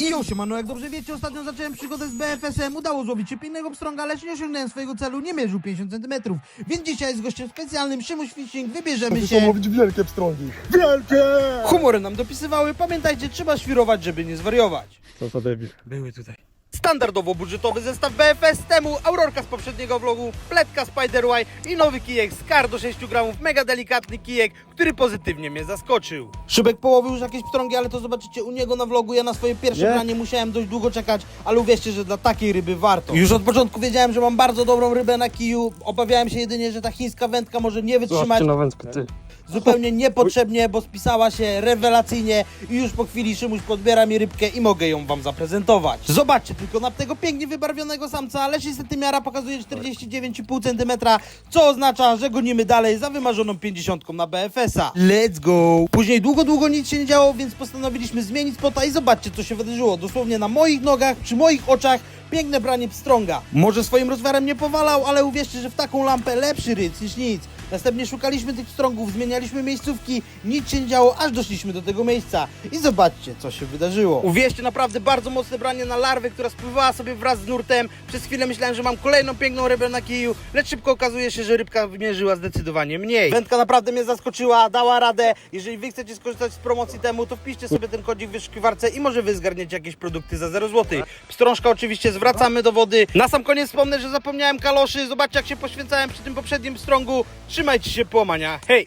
I jo, siemano, jak dobrze wiecie, ostatnio zacząłem przygodę z BFS-em, udało złowić się pięknego pstrąga, lecz nie osiągnąłem swojego celu, nie mierzył 50 cm. Więc dzisiaj z gościem specjalnym, Szymuś Fishing, wybierzemy się... łowić wielkie pstrągi. Wielkie! Humory nam dopisywały, pamiętajcie, trzeba świrować, żeby nie zwariować. Co za debil. Były tutaj. Standardowo budżetowy zestaw BFS, temu Aurorka z poprzedniego vlogu, pletka Spider-Y i nowy kijek Scar do 6 gramów, mega delikatny kijek, który pozytywnie mnie zaskoczył. Szybek połowił już jakieś pstrągi, ale to zobaczycie u niego na vlogu. Ja na swoje pierwsze Nie? branie musiałem dość długo czekać, ale uwierzcie, że dla takiej ryby warto. Już od początku wiedziałem, że mam bardzo dobrą rybę na kiju. Obawiałem się jedynie, że ta chińska wędka może nie wytrzymać. Zobaczcie na wędkę, ty. Zupełnie niepotrzebnie, bo spisała się rewelacyjnie i już po chwili Szymuś podbiera mi rybkę i mogę ją wam zaprezentować. Zobaczcie tylko na tego pięknie wybarwionego samca, lecz niestety miara pokazuje 49,5 cm, co oznacza, że gonimy dalej za wymarzoną 50 na BFS-a. Let's go! Później długo, długo nic się nie działo, więc postanowiliśmy zmienić spota i zobaczcie co się wydarzyło. Dosłownie na moich nogach, przy moich oczach Piękne branie pstrąga. Może swoim rozmiarem nie powalał, ale uwierzcie, że w taką lampę lepszy ryc niż nic. Następnie szukaliśmy tych pstrągów, zmienialiśmy miejscówki, nic się nie działo, aż doszliśmy do tego miejsca. I zobaczcie, co się wydarzyło. Uwierzcie, naprawdę bardzo mocne branie na larwę, która spływała sobie wraz z nurtem. Przez chwilę myślałem, że mam kolejną piękną rybę na kiju, lecz szybko okazuje się, że rybka wymierzyła zdecydowanie mniej. Wędka naprawdę mnie zaskoczyła, dała radę. Jeżeli wy chcecie skorzystać z promocji temu, to wpiszcie sobie ten kodzik w wyszukiwarce i może wy zgarniecie jakieś produkty za 0 zł. Pstrążka oczywiście zwracamy do wody. Na sam koniec wspomnę, że zapomniałem kaloszy. Zobaczcie, jak się poświęcałem przy tym poprzednim pstrągu. Trzymajcie się połamania. Hej!